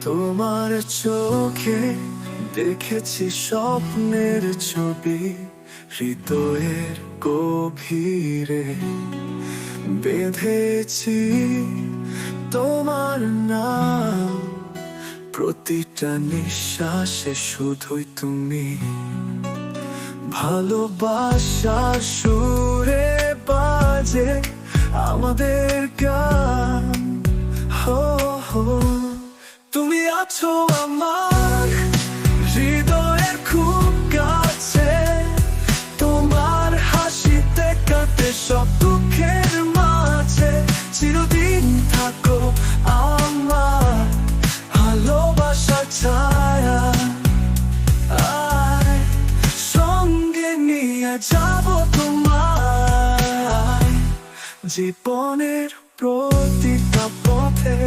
তোমার চোখে দেখেছি স্বপ্নের ছবি, হৃদয়ের গভীরে বেঁধেছি তোমার নাম। প্রতিটা নিঃশ্বাসে শুধুই তুমি। ভালোবাসা সুরে বাজে আমাদের গান। তুমি আছো আমার হৃদয়ের খুব কাছে। তোমার হাসিতে সব দুঃখের মাঝে। চিরদিন থাকো আমার ভালোবাসা ছায়া। আয় সঙ্গে নিয়ে যাব তোমার জীবনের প্রতি।